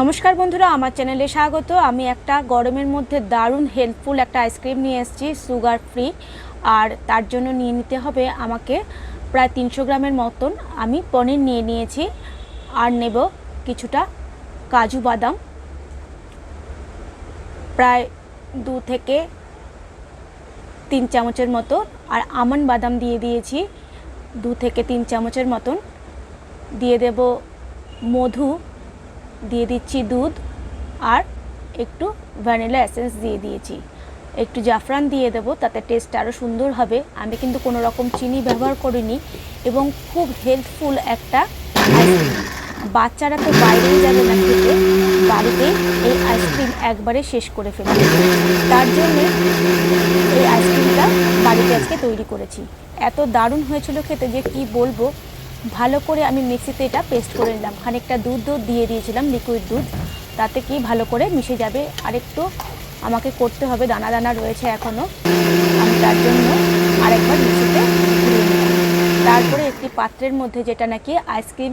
নমস্কার বন্ধুরা, আমার চ্যানেলে স্বাগত। আমি একটা গরমের মধ্যে দারুণ হেল্পফুল একটা আইসক্রিম নিয়ে এসেছি, সুগার ফ্রি। আর তার জন্য নিয়ে নিতে হবে আমাকে প্রায় তিনশো গ্রামের মতন। আমি পনির নিয়ে নিয়েছি, আর নেব কিছুটা কাজু বাদাম। প্রায় দু থেকে তিন চামচের মতো, আর আমন্ড বাদাম দিয়ে দিয়েছি, দু থেকে তিন চামচের মতন। দিয়ে দেব মধু দিয়ে দিচ্ছি দুধ আর একটু ভ্যানিলা এসেন্স দিয়ে দিয়েছি। একটু জাফরান দিয়ে দেবো, তাতে টেস্ট আরও সুন্দর হবে। আমি কিন্তু কোনো রকম চিনি ব্যবহার করিনি এবং খুব হেল্পফুল একটা বাচ্চারা তো বাইরে যাবে না খেতে, বাড়িতেই এই আইসক্রিম একবারে শেষ করে ফেলবে। তার জন্যে এই আইসক্রিমটা বাড়িতে আজকে তৈরি করেছি। এত দারুণ হয়েছিল খেতে যে কি বলব? ভালো করে আমি মিক্সিতে এটা পেস্ট করে নিলাম। খানিকটা দুধ দুধ দিয়ে দিয়েছিলাম লিকুইড দুধ। তাতে কি ভালো করে মিশে যাবে। আর একটু আমাকে করতে হবে, দানা দানা রয়েছে এখনও আমি তার জন্য আরেকবার ঘুরিয়ে নিলাম। তারপরে একটি পাত্রের মধ্যে যেটা নাকি আইসক্রিম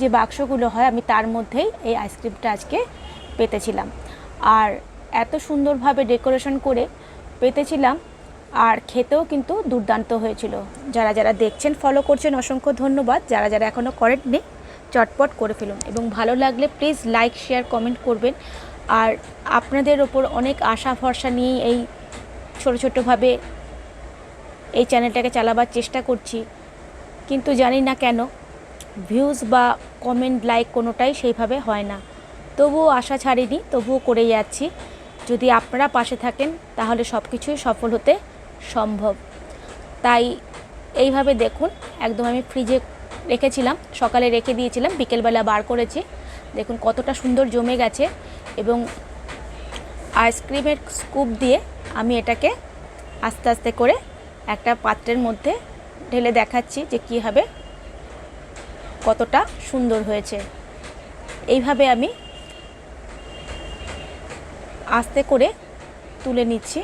যে বাক্সগুলো হয়, আমি তার মধ্যেই এই আইসক্রিমটা আজকে পেতেছিলাম। আর এত সুন্দরভাবে ডেকোরেশন করে পেতেছিলাম আর খেতেও কিন্তু দুর্দান্ত হয়েছিল। যারা যারা দেখছেন ফলো করছেন, অসংখ্য ধন্যবাদ। যারা যারা এখনও করেননি, চটপট করে ফেলুন। এবং ভালো লাগলে প্লিজ লাইক শেয়ার কমেন্ট করবেন। আর আপনাদের ওপর অনেক আশা, ভরসা নিয়ে এই ছোটো ছোটোভাবে এই চ্যানেলটাকে চালাবার চেষ্টা করছি। কিন্তু জানি না কেন ভিউজ বা কমেন্ট লাইক কোনোটাই সেইভাবে হয় না। তবুও আশা ছাড়িনি, তবুও করে যাচ্ছি। যদি আপনারা পাশে থাকেন, তাহলে সব কিছুই সফল হতে সম্ভব। তাই এইভাবে দেখুন, একদম আমি ফ্রিজে রেখেছিলাম, সকালে রেখে দিয়েছিলাম, বিকেলবেলা বার করেছি। দেখুন কতটা সুন্দর জমে গেছে এবং আইসক্রিমের স্কুপ দিয়ে আমি এটাকে আস্তে আস্তে করে একটা পাত্রের মধ্যে ঢেলে দেখাচ্ছি যে কী হবে, কতটা সুন্দর হয়েছে। এইভাবে আমি আস্তে করে তুলে নিচ্ছি।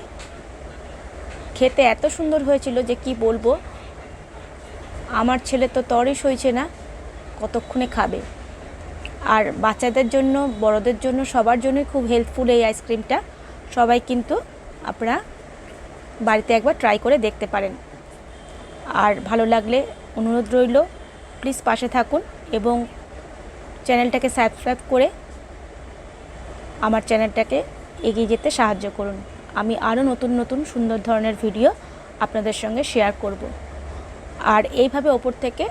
খেতে এত সুন্দর হয়েছিল যে কি বলব? আমার ছেলে তো তরই সইছে না, কতক্ষণে খাবে? আর বাচ্চাদের জন্য, বড়দের জন্য, সবার জন্যই খুব হেল্পফুল এই আইসক্রিমটা সবাই কিন্তু আপনারা বাড়িতে একবার ট্রাই করে দেখতে পারেন। আর ভালো লাগলে অনুরোধ রইল প্লিজ পাশে থাকুন এবং চ্যানেলটাকে সাবস্ক্রাইব করে আমার চ্যানেলটাকে এগিয়ে যেতে সাহায্য করুন। আমি আরও নতুন নতুন সুন্দর ধরনের ভিডিও আপনাদের সঙ্গে শেয়ার করব। আর এইভাবে ওপর থেকে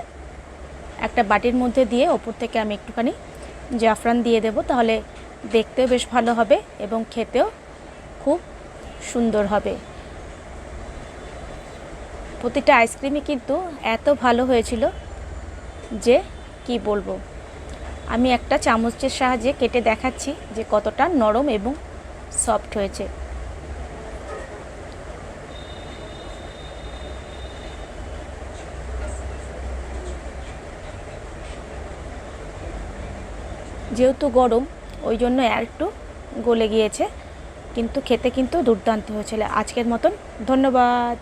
একটা বাটির মধ্যে দিয়ে ওপর থেকে আমি একটুখানি জাফরান দিয়ে দেব, তাহলে দেখতেও বেশ ভালো হবে এবং খেতেও খুব সুন্দর হবে। প্রতিটা আইসক্রিমই কিন্তু এত ভালো হয়েছিল যে কি বলব। আমি একটা চামচের সাহায্যে কেটে দেখাচ্ছি যে কতটা নরম এবং সফট হয়েছে। যেহেতু গরম, ওই জন্য একটু গলে গিয়েছে। কিন্তু খেতে কিন্তু দুর্দান্ত হয়েছিল। আজকের মতন ধন্যবাদ।